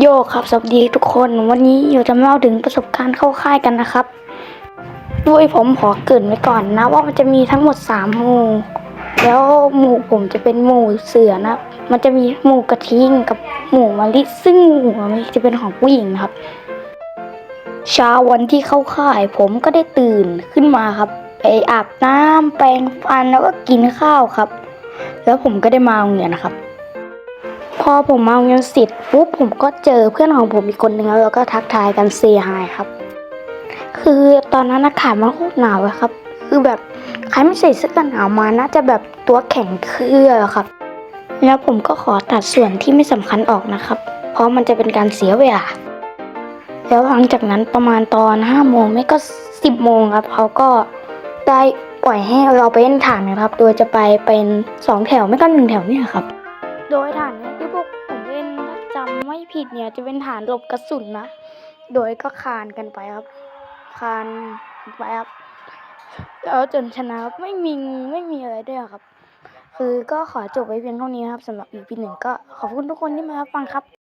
โยกครับสวัสดีทุกคน วันนี้อยู่จะมาเล่าถึงประสบการณ์เข้าค่ายกันนะครับ ด้วยผมขอเกินไว้ก่อนนะ ว่ามันจะมีทั้งหมดสามหมู่แล้วหมู่ผมจะเป็นหมู่เสือนะ มันจะมีหมู่กระทิงกับหมู่มะลิซึ่งหมู่มะลิจะเป็นของผู้หญิงนะครับ เช้าวันที่เข้าค่าย ผมก็ได้ตื่นขึ้นมาครับไปอาบน้ำแปรงฟันแล้วก็กินข้าวครับ แล้วผมก็ได้มาโรงเรียนนะครับ พอผมมาโรงเรียนเสร็จปุ๊บผมก็เจอเพื่อนของผมอีกคนนึงแล้วเราก็ทักทายกันเซฮายครับ คือตอนนั้นอากาศมันโคตรหนาวเลยครับ คือแบบใครไม่ใส่เสื้อกันหนาวมาน่าจะแบบตัวแข็งเครือครับ แล้วผมก็ขอตัดส่วนที่ไม่สำคัญออกนะครับ เพราะมันจะเป็นการเสียเวลา แล้วหลังจากนั้นประมาณตอนห้าโมงไม่ก็สิบโมงครับเขาก็ได้ปล่อยให้เราไปเล่นฐานนะครับ โดยจะไปเป็นสองแถวไม่ก็หนึ่งแถวเนี่ยครับ โดยฐานที่พวกผมเล่นถ้าจำไม่ผิดเนี่ย จะเป็นฐานหลบกระสุนนะ โดยก็คานกันไปครับ คานไปครับแล้วจนชนะไม่มีไม่มีอะไรด้วยครับ คือก็ขอจบไว้เพียงเท่านี้ครับสำหรับอีพีหนึ่งก็ขอบคุณทุกคนที่มารับฟังครับ